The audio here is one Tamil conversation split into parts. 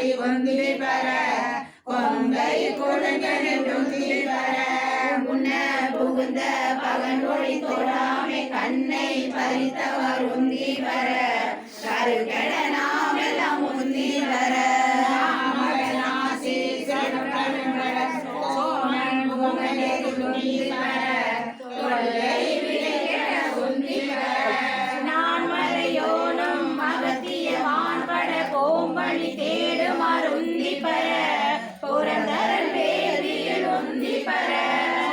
பாப்படி உந்தி பர கொங்கை குழுங்கனு பர உன்ன புகுந்த பகன் ஒளி தொடாமை கண்ணை பறித்தவர் உந்தி வர கருகட நாமெல்லாம் உந்தி உந்தி வர பெற புறந்தரன் வேதியில் உந்தி பெற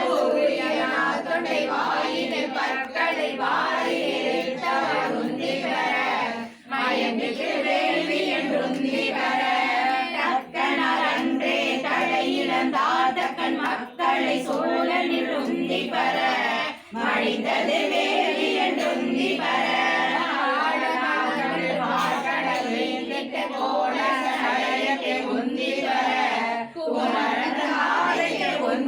சூரியனார் தொண்டை வாயினில் பற்களை வாரித்தவர் உந்தி பெற மயங்கிக்கு வேள்வி என்று உந்தி பெற தக்கனார் அன்றே தடையிழந்தாதக்கன் மக்களை சூழ நிறுந்தி பெற மழிந்தது வேலி என்று உந்தி பெற ஆடனார்கள் வார்கடல் வேந்திட்ட கோல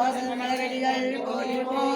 வாசல் மலரடிகள் போற்றி போற்றி